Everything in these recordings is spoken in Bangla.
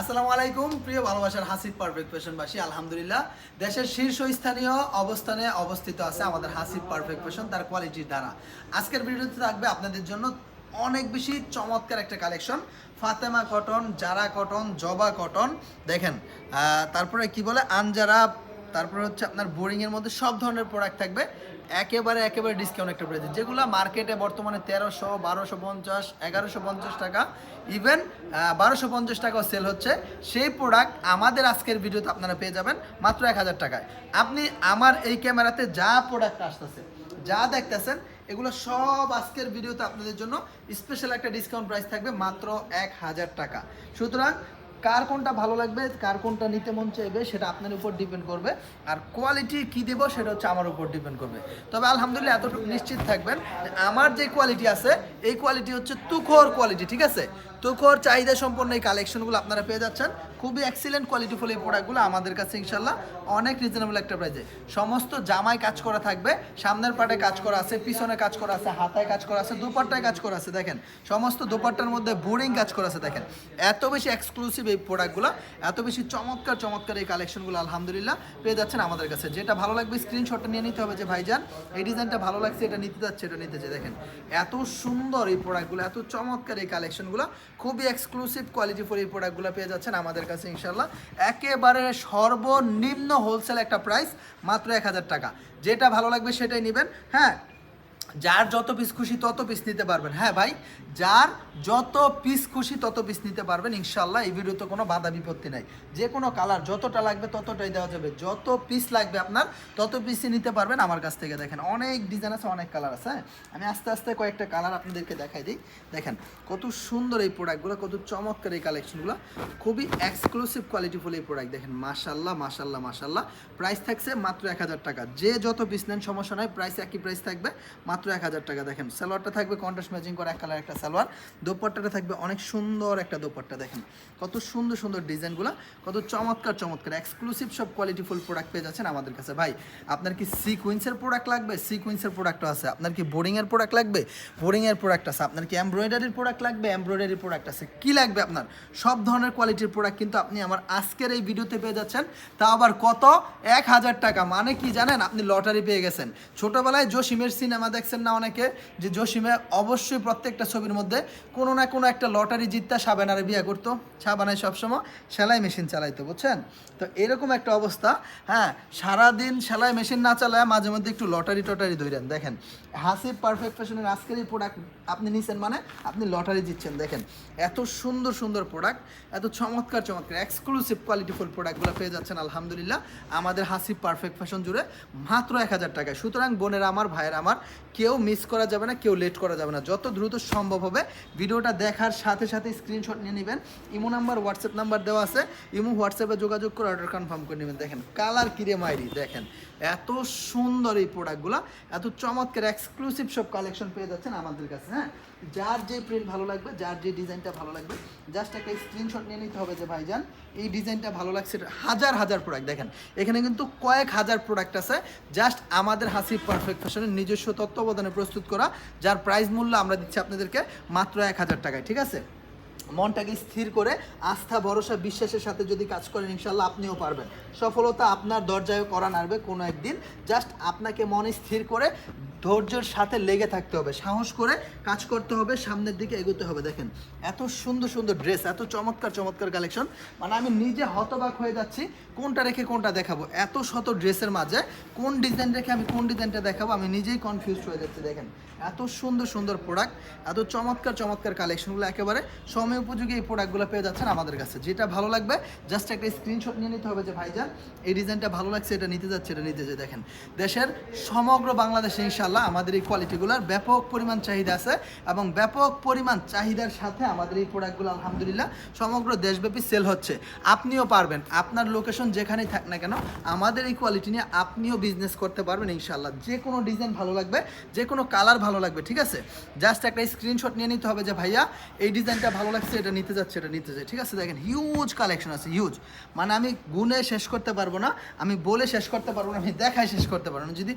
আসসালামু আলাইকুম, প্রিয় ভালোবাসার হাসিব পারফেক্ট ফ্যাশনবাসী আলহামদুলিল্লাহ। দেশের শীর্ষস্থানীয় অবস্থানে অবস্থিত আছে আমাদের হাসিব পারফেক্ট ফ্যাশন তার কোয়ালিটির দ্বারা। আজকের ভিডিওতে থাকবে আপনাদের জন্য অনেক বেশি চমৎকার একটা collection Fatema cotton Zara cotton Joba cotton দেখেন তারপরে কি বলে? আনজারা, তারপরে হচ্ছে আপনার বোরিংয়ের মধ্যে সব ধরনের প্রোডাক্ট থাকবে। একেবারে একেবারে ডিসকাউন্ট একটা প্রাইসে যেগুলো মার্কেটে বর্তমানে তেরোশো, বারোশো পঞ্চাশ, এগারোশো পঞ্চাশ টাকা ইভেন বারোশো পঞ্চাশ টাকাও সেল হচ্ছে। সেই প্রোডাক্ট আমাদের আজকের ভিডিওতে আপনারা পেয়ে যাবেন মাত্র এক হাজার টাকায়। আপনি আমার এই ক্যামেরাতে যা প্রোডাক্ট আসতেছে, যা দেখতেছেন, এগুলো সব আজকের ভিডিওতে আপনাদের জন্য স্পেশাল একটা ডিসকাউন্ট প্রাইস থাকবে মাত্র এক হাজার টাকা। সুতরাং কার কোনটা ভালো লাগবে, কার কোনটা নিতে মন চাইবে, সেটা আপনার উপর ডিপেন্ড করবে। আর কোয়ালিটি কি দেবো, সেটা হচ্ছে আমার উপর ডিপেন্ড করবে। তবে আলহামদুলিল্লাহ এতটুকু নিশ্চিত থাকবেন, আমার যে কোয়ালিটি আছে, এই কোয়ালিটি হচ্ছে তুখোর কোয়ালিটি ঠিক আছে? তুখোর চাহিদা সম্পন্ন এই কালেকশনগুলো আপনারা পেয়ে যাচ্ছেন। খুবই এক্সিলেন্ট কোয়ালিটিফুল এই প্রোডাক্টগুলো আমাদের কাছে ইনশাল্লাহ অনেক রিজনেবল একটা প্রাইজে সমস্ত জামায় কাজ করা থাকবে, সামনের পাটে কাজ করা আছে, পিছনে কাজ করা আছে, হাতায় কাজ করা আছে, দুপাট্টায় কাজ করা আছে, দেখেন। সমস্ত দুপাট্টার মধ্যে বোরিং কাজ করা আছে, দেখেন। এত বেশি এক্সক্লুসিভ এই প্রোডাক্টগুলো এত বেশি চমৎকার চমৎকার এই কালেকশনগুলো আলহামদুলিল্লাহ, পেয়ে যাচ্ছেন আমাদের কাছে। যেটা ভালো লাগবে স্ক্রিনশটটা নিয়ে নিতে হবে যে, ভাইজান, এই ডিজাইনটা ভালো লাগছে, এটা নিতে যাচ্ছে, এটা নিতে চাই দেখেন। এত সুন্দর এই প্রোডাক্টগুলো এত চমৎকার এই কালেকশনগুলো খুবই এক্সক্লুসিভ কোয়ালিটি ফর এই প্রোডাক্টগুলো পেয়ে যাচ্ছেন আমাদের কাছে ইনশাল্লাহ একেবারে সর্বনিম্ন হোলসেল একটা প্রাইস মাত্র এক হাজার টাকা। যেটা ভালো লাগবে সেটাই নেবেন। হ্যাঁ যার যত পিস খুশি তত পিস নিতে পারবেন। হ্যাঁ ভাই, যার যত পিস খুশি তত পিস নিতে পারবেন ইনশাল্লাহ এই ভিডিওতে কোনো বাধা বিপত্তি নাই। যে কোনো কালার, যতটা লাগবে ততটাই দেওয়া যাবে। যত পিস লাগবে আপনার, তত পিসই নিতে পারবেন আমার কাছ থেকে দেখেন। অনেক ডিজাইন আছে, অনেক কালার আছে হ্যাঁ? আমি আস্তে আস্তে কয়েকটা কালার আপনাদেরকে দেখাই দিই। দেখেন, কত সুন্দর এই প্রোডাক্টগুলো, কত চমৎকার এই কালেকশনগুলো। খুবই এক্সক্লুসিভ কোয়ালিটিফুল এই প্রোডাক্ট। দেখেন মাশাল্লাহ মাশাল্লাহ মাশাল্লাহ প্রাইস থাকছে মাত্র এক হাজার টাকা। যে যত পিস নেন, সমস্যা নয় প্রাইস একই প্রাইস থাকবে। মাত্র এক হাজার টাকা দেখেন। সালোয়ারটা থাকবে কন্ট্রাস্ট ম্যাচিং করা, এক কালার একটা সালোয়ার। দোপাট্টাটা থাকবে অনেক সুন্দর একটা দোপাট্টা, দেখেন। কত সুন্দর সুন্দর ডিজাইনগুলো, কত চমৎকার চমৎকার। এক্সক্লুসিভ সব কোয়ালিটিফুল প্রোডাক্ট পেয়ে যাচ্ছেন আমাদের কাছে। ভাই, আপনার কি সিকুইন্সের প্রোডাক্ট লাগবে? সিকুইন্সের প্রোডাক্টও আছে। আপনার কি বোরিংয়ের প্রোডাক্ট লাগবে? বোরিংয়ের প্রোডাক্ট আছে। আপনার কি এমব্রয়ডারির প্রোডাক্ট লাগবে? এমব্রয়ডারির প্রোডাক্ট আছে। কি লাগবে আপনার? সব ধরনের কোয়ালিটির প্রোডাক্ট কিন্তু আপনি আমার আজকের এই ভিডিওতে পেয়ে যাচ্ছেন। তা আবার কত? এক হাজার টাকা। মানে কি জানেন? আপনি লটারি পেয়ে গেছেন। ছোটবেলায় জসিমের সিনেমা দেখছেন না অনেকে যে জসিমে অবশ্যই প্রত্যেকটা ছবির মধ্যে কোনো না কোনো একটা লটারি জিততা সাবানারে বিয়ে করতো। সাবানায় সবসময় সেলাই মেশিন চালাইতো, বুঝছেন? তো এরকম একটা অবস্থা। হ্যাঁ সারাদিন সেলাই মেশিন না চালায় মাঝে মধ্যে একটু লটারি টটারি ধরেন, দেখেন। হাসিব পারফেক্ট ফ্যাশনের আজকের এই প্রোডাক্ট আপনি নিছেন মানে আপনি লটারি জিতছেন, দেখেন। এত সুন্দর সুন্দর প্রোডাক্ট এত চমৎকার চমৎকার এক্সক্লুসিভ কোয়ালিটিফুল প্রোডাক্টগুলো পেয়ে যাচ্ছেন, আলহামদুলিল্লাহ। আমাদের হাসিব পারফেক্ট ফ্যাশন জুড়ে মাত্র এক হাজার টাকায়। সুতরাং বোনের আমার, ভাইয়ের আমার কেউ মিস করা যাবে না, কেউ লেট করা যাবে না। যত দ্রুত সম্ভব হবে, ভিডিওটা দেখার সাথে সাথে স্ক্রিনশট নিয়ে নেবেন। ইমো নাম্বার হোয়াটসঅ্যাপ নাম্বার দেওয়া আছে। ইমো হোয়াটসঅ্যাপে যোগাযোগ করে অর্ডার কনফার্ম করে নেবেন। দেখেন কালার কিরে মাইরি, দেখেন। এত সুন্দর এই প্রোডাক্টগুলো এত চমৎকার এক্সক্লুসিভ সব কালেকশন পেয়ে যাচ্ছেন আমাদের কাছে হ্যাঁ? যার যে প্রিন্ট ভালো লাগবে, যার যে ডিজাইনটা ভালো লাগবে জাস্ট একটা স্ক্রিনশট নিয়ে নিতে হবে যে, ভাইজান, এই ডিজাইনটা ভালো লাগছে। হাজার হাজার প্রোডাক্ট দেখেন। এখানে কিন্তু কয়েক হাজার প্রোডাক্ট আছে জাস্ট আমাদের হাসিব পারফেক্ট ফ্যাশনের নিজস্ব তত্ত্বাবধানে প্রস্তুত করা, যার প্রাইস মূল্য আমরা দিচ্ছি আপনাদেরকে মাত্র এক হাজার টাকায়, ঠিক আছে? মনটাকে স্থির করে, আস্থা, ভরসা, বিশ্বাসের সাথে যদি কাজ করেন ইনশাল্লাহ আপনিও পারবেন। সফলতা আপনার দরজায় করা নাড়বে কোনো একদিন। জাস্ট আপনাকে মনে স্থির করে ধৈর্যের সাথে লেগে থাকতে হবে, সাহস করে কাজ করতে হবে, সামনের দিকে এগোতে হবে। দেখেন, এত সুন্দর সুন্দর ড্রেস এত চমৎকার চমৎকার কালেকশন মানে আমি নিজে হতবাক হয়ে যাচ্ছি, কোনটা রেখে কোনটা দেখাবো? এত শত ড্রেসের মাঝে কোন ডিজাইন রেখে আমি কোন ডিজাইনটা দেখাবো, আমি নিজেই কনফিউজ হয়ে যাচ্ছি। দেখেন, এত সুন্দর সুন্দর প্রোডাক্ট এত চমৎকার চমৎকার কালেকশনগুলো একেবারে সময় উপযোগী এই প্রোডাক্টগুলো পেয়ে যাচ্ছেন আমাদের কাছে। যেটা ভালো লাগবে জাস্ট একটা স্ক্রিনশট নিয়ে নিতে হবে যে, ভাইজান, এই ডিজাইনটা ভালো লাগছে, এটা নিতে যাচ্ছে, এটা নিতে যাচ্ছে। দেখেন, দেশের সমগ্র বাংলাদেশে ইনশাল্লাহ আমাদের এই কোয়ালিটিগুলোর ব্যাপক পরিমাণ চাহিদা আছে এবং ব্যাপক পরিমাণ চাহিদার সাথে আমাদের এই প্রোডাক্টগুলো আলহামদুলিল্লাহ, সমগ্র দেশব্যাপী সেল হচ্ছে। আপনিও পারবেন। আপনার লোকেশন যেখানেই থাক না কেন, আমাদের এই কোয়ালিটি নিয়ে আপনিও বিজনেস করতে পারবেন ইনশাল্লাহ যে কোনো ডিজাইন ভালো লাগবে, যে কোনো কালার ভালো লাগবে, ঠিক আছে? জাস্ট একটা স্ক্রিনশট নিয়ে নিতে হবে যে, ভাইয়া, এই ডিজাইনটা ভালো লাগছে, এটা নিতে যাচ্ছে, এটা নিতে যাচ্ছে। ঠিক আছে? দেখেন হিউজ কালেকশন আছে হিউজ মানে আমি গুনে শেষ করতে পারব না, আমি বলে শেষ করতে পারব না, আমি দেখায় শেষ করতে পারব না। যদি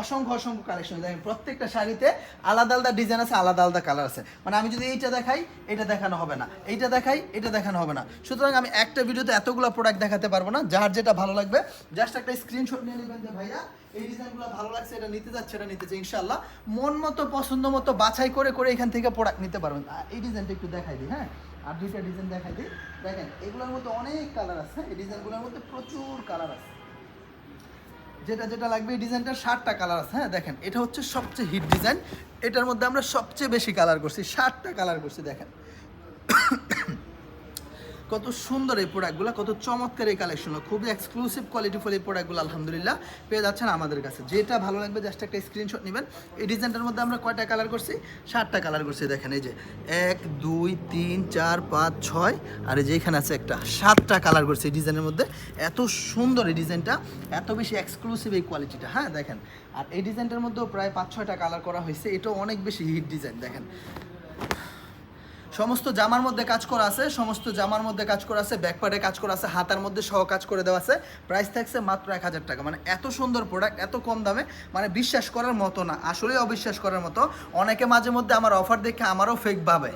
অসংখ্য অসংখ্য কালেকশন দেখেন, প্রত্যেকটা শাড়িতে আলাদা আলাদা ডিজাইন আছে, আলাদা আলাদা কালার আছে। মানে আমি যদি এইটা দেখাই, এটা দেখানো হবে না। এইটা দেখাই, এটা দেখানো হবে না। সুতরাং আমি একটা ভিডিওতে এতগুলো প্রোডাক্ট দেখাতে পারব না। যার যেটা ভালো লাগবে জাস্ট একটা স্ক্রিনশট নিয়ে নেবেন যে, ভাইয়া, এই ডিজাইনগুলো ভালো লাগছে, এটা নিতে যাচ্ছে, এটা নিতে চাই ইনশাল্লাহ মন মতো, পছন্দ মতো, বাছাই করে করে এখান থেকে প্রোডাক্ট নিতে পারবেন। এই ডিজাইনটা একটু দেখাই দিই হ্যাঁ? আর দুইটা ডিজাইন দেখাই দিই। দেখেন, এগুলোর মধ্যে অনেক কালার আছে? এই ডিজাইনগুলোর মধ্যে প্রচুর কালার আছে। যেটা যেটা লাগবে, এই ডিজাইনটার ষাটটা কালার আছে হ্যাঁ দেখেন, এটা হচ্ছে সবচেয়ে হিট ডিজাইন এটার মধ্যে আমরা সবচেয়ে বেশি কালার করছি, ষাটটা কালার করছি, দেখেন। কত সুন্দর এই প্রোডাক্টগুলো কত চমৎকার এই কালেকশন খুবই এক্সক্লুসিভ কোয়ালিটি ফুল এই প্রোডাক্টগুলো আলহামদুলিল্লাহ, পেয়ে যাচ্ছেন আমাদের কাছে। যেটা ভালো লাগবে জাস্ট একটা স্ক্রিনশট নেবেন। এই ডিজাইনটার মধ্যে আমরা কয়টা কালার করছি? সাতটা কালার করছি, দেখেন, এই যে এক, দুই, তিন, চার, পাঁচ, ছয়, আর এই যে এখানে আছে একটা, সাতটা কালার করছি এই ডিজাইনের মধ্যে। এত সুন্দর এই ডিজাইনটা এত বেশি এক্সক্লুসিভ এই কোয়ালিটিটা হ্যাঁ দেখেন। আর এই ডিজাইনটার মধ্যেও প্রায় পাঁচ, ছয়টা কালার করা হয়েছে, এটাও অনেক বেশি হিট ডিজাইন দেখেন। সমস্ত জামার মধ্যে কাজ করা আছে, সমস্ত জামার মধ্যে কাজ করা আছে ব্যাকপার্টে কাজ করা আছে, হাতার মধ্যে সহ কাজ করে দেওয়া আছে। প্রাইস থাকছে মাত্র এক হাজার টাকা। মানে এত সুন্দর প্রোডাক্ট এত কম দামে মানে বিশ্বাস করার মতো না, আসলেই অবিশ্বাস করার মতো। অনেকে মাঝে মধ্যে আমার অফার দেখে আমারও ফেক ভাবে।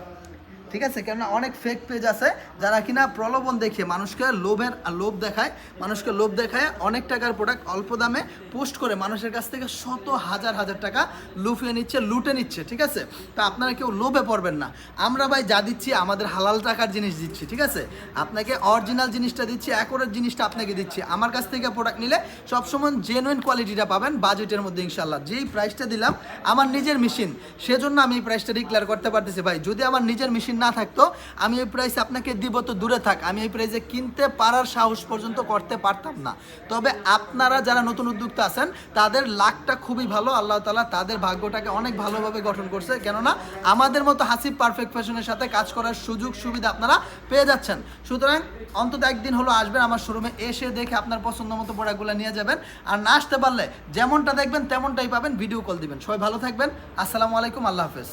ঠিক আছে? কেননা অনেক ফেক পেজ আছে যারা কিনা প্রলোভন দেখে মানুষকে লোভের লোভ দেখায়, মানুষকে লোভ দেখায়, অনেক টাকার প্রোডাক্ট অল্প দামে পোস্ট করে মানুষের কাছ থেকে শত হাজার হাজার টাকা লুফিয়ে নিচ্ছে, লুটে নিচ্ছে, ঠিক আছে? তা আপনারা কেউ লোভে পড়বেন না। আমরা ভাই যা দিচ্ছি, আমাদের হালাল টাকার জিনিস দিচ্ছি, ঠিক আছে? আপনাকে অরিজিনাল জিনিসটা দিচ্ছি অ্যাকোরেট জিনিসটা আপনাকে দিচ্ছি। আমার কাছ থেকে প্রোডাক্ট নিলে সবসময় জেনুইন কোয়ালিটিটা পাবেন বাজেটের মধ্যে ইনশাল্লাহ যেই প্রাইসটা দিলাম, আমার নিজের মেশিন সেজন্য আমি এই প্রাইসটা ডিক্লেয়ার করতে পারতেছি ভাই। যদি আমার নিজের মেশিন না থাকতো, আমি এই প্রাইসে আপনাকে দিব তো দূরে থাক। আমি এই প্রাইসে কিনতে পারার সাহস পর্যন্ত করতে পারতাম না। তবে আপনারা যারা নতুন উদ্যোক্তা আছেন, তাদের লাকটা খুবই ভালো। আল্লাহ তালা তাদের ভাগ্যটাকে অনেক ভালোভাবে গঠন করছে। কেননা, আমাদের মতো হাসিব পারফেক্ট ফ্যাশনের সাথে কাজ করার সুযোগ সুবিধা আপনারা পেয়ে যাচ্ছেন। সুতরাং, অন্তত একদিন হলো আসবেন আমার শোরুমে, এসে দেখে আপনার পছন্দ মতো প্রোডাক্টগুলো নিয়ে যাবেন। আর না আসতে পারলে যেমনটা দেখবেন, তেমনটাই পাবেন। ভিডিও কল দিবেন। সবাই ভালো থাকবেন। আসসালামু আলাইকুম। আল্লাহ হাফেজ।